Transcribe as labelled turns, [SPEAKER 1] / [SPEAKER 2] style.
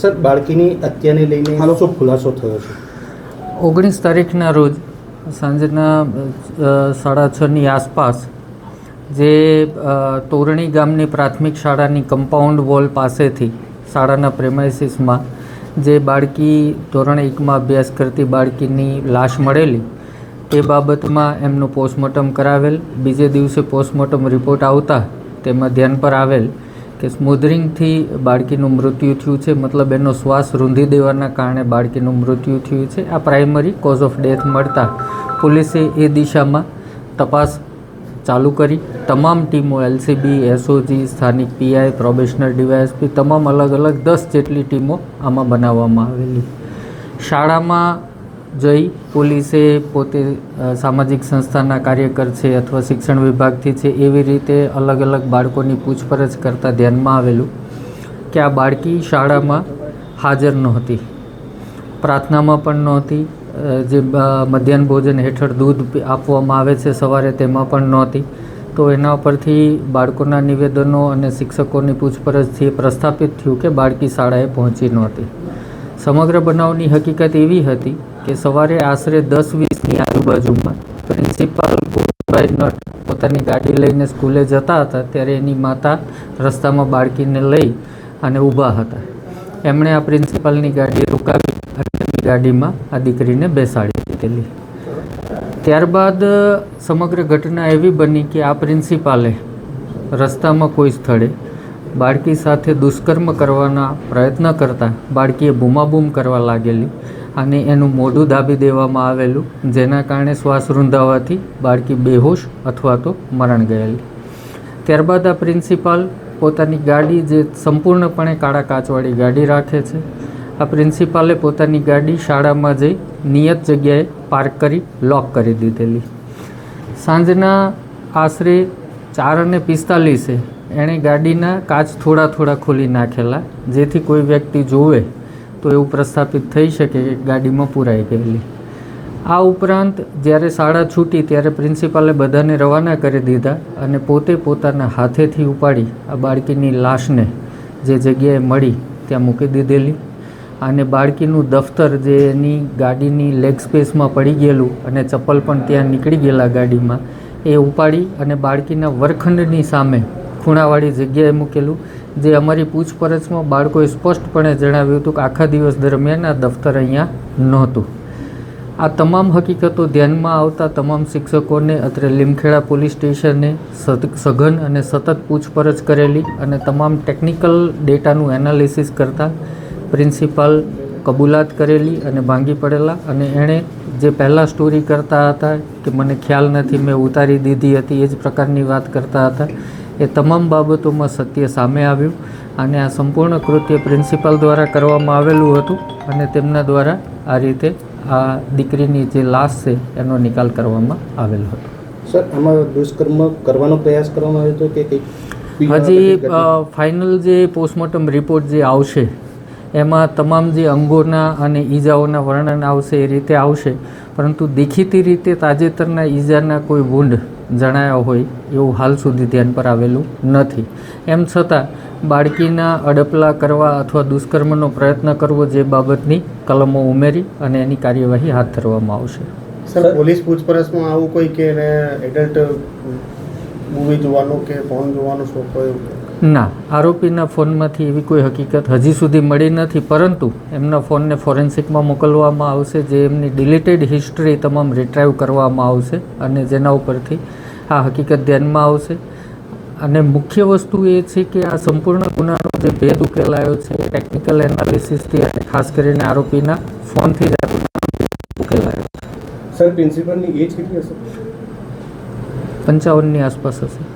[SPEAKER 1] Sir બાળકીની હત્યાને લઈને શું ખુલાસો થયો છે?
[SPEAKER 2] ઓગણીસ તારીખના રોજ સાંજના સાડા છની આસપાસ જે તોરણી ગામની પ્રાથમિક શાળાની કમ્પાઉન્ડ વોલ પાસેથી શાળાના પ્રેમાઇસીસમાં જે બાળકી ધોરણ એકમાં અભ્યાસ કરતી બાળકીની લાશ મળેલી તે બાબતમાં એમનું પોસ્ટમોર્ટમ કરાવેલ. બીજે દિવસે પોસ્ટમોર્ટમ રિપોર્ટ આવતા તેમાં ધ્યાન પર આવેલ. કે સ્મૂધરિંગથી બાળકીનું મૃત્યુ થયું છે. મતલબ એનો શ્વાસ રૂંધી દેવાના કારણે બાળકીનું મૃત્યુ થયું છે. આ પ્રાઇમરી કોઝ ઓફ ડેથ મળતા પોલીસે એ દિશામાં તપાસ ચાલુ કરી. તમામ ટીમો, એલસીબી, એસઓજી, સ્થાનિક પીઆઈ પ્રોબેશનર ડીવાયએસપી, તમામ અલગ અલગ દસ જેટલી ટીમો આમાં બનાવવામાં આવેલી. શાળામાં જઈ પોલીસે પોતે સામાજિક સંસ્થાના કાર્યકર છે અથવા શિક્ષણ વિભાગથી છે એવી રીતે અલગ અલગ બાળકોની પૂછપરછ કરતાં ધ્યાનમાં આવેલું કે આ બાળકી શાળામાં હાજર નહોતી. પ્રાર્થનામાં પણ નહોતી. જે મધ્યાહન ભોજન હેઠળ દૂધ આપવામાં આવે છે સવારે તેમાં પણ નહોતી. તો એના પરથી બાળકોના નિવેદનો અને શિક્ષકોની પૂછપરછથી પ્રસ્થાપિત થયું કે બાળકી શાળાએ પહોંચી નહોતી. સમગ્ર બનાવની હકીકત એવી હતી કે સવારે આશરે દસ વીસની આજુબાજુમાં પ્રિન્સિપાલ ગોપાલભાઈ નટ પોતાની ગાડી લઈને સ્કૂલે જતા હતા ત્યારે એની માતા રસ્તામાં બાળકીને લઈ અને ઊભા હતા. એમણે આ પ્રિન્સિપાલની ગાડી રોકાવી અને ગાડીમાં આ દીકરીને બેસાડી દીધેલી. ત્યારબાદ સમગ્ર ઘટના એવી બની કે આ પ્રિન્સિપાલે રસ્તામાં કોઈ સ્થળે બાળકી સાથે દુષ્કર્મ કરવાના પ્રયત્ન કરતાં બાળકીએ બૂમાબૂમ કરવા લાગેલી અને એનું મોઢું દાબી દેવામાં આવેલું, જેના કારણે શ્વાસ રૂંધાવાથી બાળકી બેહોશ અથવા તો મરણ ગયેલી. ત્યારબાદ આ પ્રિન્સિપાલ પોતાની ગાડી જે સંપૂર્ણપણે કાળા કાચવાળી ગાડી રાખે છે, આ પ્રિન્સિપાલે પોતાની ગાડી શાળામાં જઈ નિયત જગ્યાએ પાર્ક કરી, લોક કરી દીધેલી. સાંજના આશરે ચાર અને પિસ્તાલીસે એણે ગાડીના કાચ થોડા થોડા ખોલી નાખેલા, જેથી કોઈ વ્યક્તિ જોવે તો એવું પ્રસ્થાપિત થઈ શકે કે ગાડીમાં પુરાઈ ગયેલી આ ઉપરાંત જ્યારે શાળા છૂટી ત્યારે પ્રિન્સિપાલે બધાને રવાના કરી દીધા અને પોતે પોતાના હાથેથી ઉપાડી આ બાળકીની લાશને જે જગ્યાએ મળી ત્યાં મૂકી દીધેલી. અને બાળકીનું દફતર જે એની ગાડીની લેગ સ્પેસમાં પડી ગયેલું અને ચપ્પલ પણ ત્યાં નીકળી ગયેલા ગાડીમાં, એ ઉપાડી અને બાળકીના વરખંડની સામે ખૂણાવાળી જગ્યાએ મૂકેલું, જે અમારી પૂછપરછમાં બાળકોએ સ્પષ્ટપણે જણાવ્યું હતું કે આખા દિવસ દરમિયાન આ દફતર અહીંયા નહોતું. આ તમામ હકીકતો ધ્યાનમાં આવતા તમામ શિક્ષકોને, અત્રે લીમખેડા પોલીસ સ્ટેશને સઘન અને સતત પૂછપરછ કરેલી અને તમામ ટેકનિકલ ડેટાનું એનાલિસિસ કરતાં પ્રિન્સિપાલ કબૂલાત કરેલી અને ભાંગી પડેલા અને એણે જે પહેલાં સ્ટોરી કરતા હતા કે મને ખ્યાલ નથી, મેં ઉતારી દીધી હતી, એ જ પ્રકારની વાત કરતા હતા એ તમામ બાબતોમાં સત્ય સામે આવ્યું અને આ સંપૂર્ણ કૃત્ય પ્રિન્સિપાલ દ્વારા કરવામાં આવેલું હતું અને તેમના દ્વારા આ રીતે આ દીકરીની જે લાશ છે એનો નિકાલ કરવામાં આવેલો હતો.
[SPEAKER 1] સર આમાં દુષ્કર્મ કરવાનો પ્રયાસ કરવામાં આવ્યો હતો કે
[SPEAKER 2] હજી ફાઇનલ જે પોસ્ટમોર્ટમ રિપોર્ટ જે આવશે એમાં તમામ જે અંગોના અને ઈજાઓના વર્ણન આવશે એ રીતે આવશે પરંતુ દેખીતી રીતે તાજેતરના ઈજાના કોઈ વુંડ જણાયા હોય એવું હાલ સુધી ધ્યાન પર આવેલું નથી એમ છતાં, બાળકીના અડપલા કરવા અથવા દુષ્કર્મનો પ્રયત્ન કરવો જે બાબતની કલમો ઉમેરી અને એની કાર્યવાહી હાથ ધરવામાં આવશે
[SPEAKER 3] સર, પોલીસ પૂછપરછમાં આવું કોઈ કે એડલ્ટ મૂવી જોવાનો કે ફોન જોવાનો શોખ હોય?
[SPEAKER 2] ના આરોપીના ફોનમાંથી એવી કોઈ હકીકત હજી સુધી મળી નથી પરંતુ એમના ફોનને ફોરેન્સિકમાં મોકલવામાં આવશે જે એમની ડિલીટેડ હિસ્ટ્રી તમામ રિટ્રાઈવ કરવામાં આવશે અને જેના ઉપરથી આ હકીકત ધ્યાનમાં આવશે. અને મુખ્ય વસ્તુ એ છે કે આ સંપૂર્ણ ગુનાનો જે ભેદ ઉકેલાયો છે ટેકનિકલ એનાલિસિસથી અને ખાસ કરીને આરોપીના ફોનથી જ ઉકેલાયો
[SPEAKER 3] સર પ્રિન્સિપલની એજ કેટલી હશે?
[SPEAKER 2] પંચાવનની આસપાસ હશે.